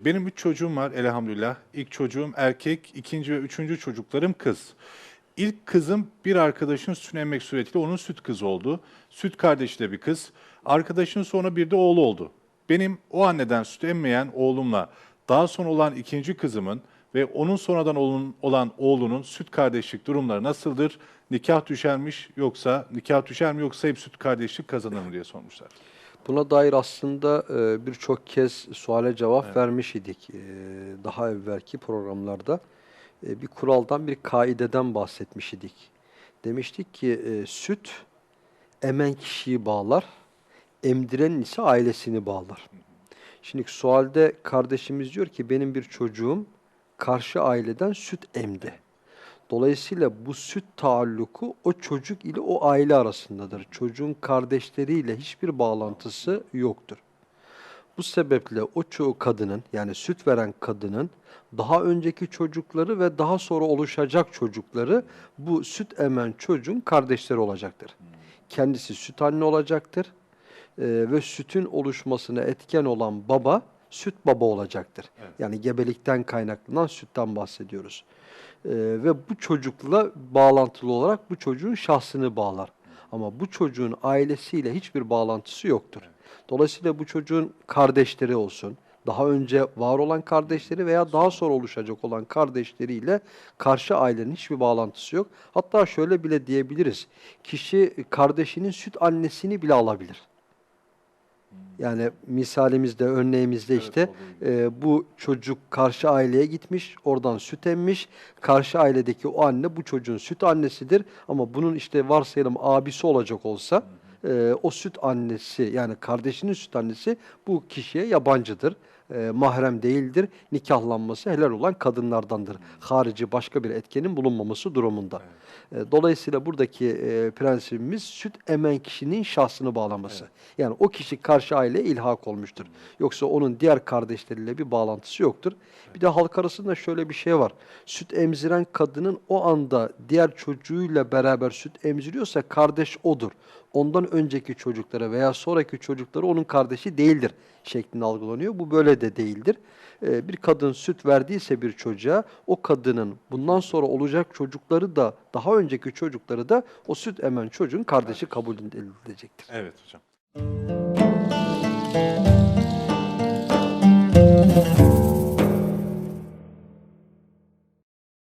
Benim üç çocuğum var elhamdülillah. İlk çocuğum erkek, ikinci ve üçüncü çocuklarım kız. İlk kızım bir arkadaşın sütünü emmek suretiyle onun süt kızı oldu. Süt kardeşi de bir kız. Arkadaşın sonra bir de oğlu oldu. Benim o anneden süt emmeyen oğlumla daha sonra olan ikinci kızımın ve onun sonradan olan, oğlunun süt kardeşlik durumları nasıldır? Nikah düşermiş yoksa nikah düşer mi yoksa hep süt kardeşlik kazanır mı diye sormuşlar. Buna dair aslında e, birçok kez suale cevap vermiş idik e, daha evvelki programlarda. E, bir kuraldan, bir kaideden bahsetmiş idik. Demiştik ki süt emen kişiyi bağlar, emdirenin ise ailesini bağlar. Şimdi sualde kardeşimiz diyor ki benim bir çocuğum karşı aileden süt emdi. Dolayısıyla bu süt taalluku o çocuk ile o aile arasındadır. Çocuğun kardeşleriyle hiçbir bağlantısı yoktur. Bu sebeple o çoğu kadının yani süt veren kadının daha önceki çocukları ve daha sonra oluşacak çocukları bu süt emen çocuğun kardeşleri olacaktır. Kendisi süt anne olacaktır Ee, ve sütün oluşmasına etken olan baba süt baba olacaktır. Yani gebelikten kaynaklanan sütten bahsediyoruz. Ee, ve bu çocukla bağlantılı olarak bu çocuğun şahsını bağlar. Ama bu çocuğun ailesiyle hiçbir bağlantısı yoktur. Dolayısıyla bu çocuğun kardeşleri olsun, daha önce var olan kardeşleri veya daha sonra oluşacak olan kardeşleriyle karşı ailenin hiçbir bağlantısı yok. Hatta şöyle bile diyebiliriz. Kişi kardeşinin süt annesini bile alabilir. Yani misalimizde, örneğimizde işte e, bu çocuk karşı aileye gitmiş, oradan süt emmiş. Karşı ailedeki o anne bu çocuğun süt annesidir. Ama bunun işte varsayalım abisi olacak olsa e, o süt annesi yani kardeşinin süt annesi bu kişiye yabancıdır. E, mahrem değildir. Nikahlanması helal olan kadınlardandır. Harici başka bir etkenin bulunmaması durumunda. E, Dolayısıyla buradaki e, prensibimiz süt emen kişinin şahsını bağlaması. Yani o kişi karşı aileye ilhak olmuştur. Yoksa onun diğer kardeşleriyle bir bağlantısı yoktur. Bir de halk arasında şöyle bir şey var. Süt emziren kadının o anda diğer çocuğuyla beraber süt emziriyorsa kardeş odur. Ondan önceki çocuklara veya sonraki çocukları onun kardeşi değildir şeklinde algılanıyor. Bu böyle de değildir. Ee, bir kadın süt verdiyse bir çocuğa o kadının bundan sonra olacak çocukları da daha önceki çocukları da o süt emen çocuğun kardeşi kabul edilecektir. Evet hocam.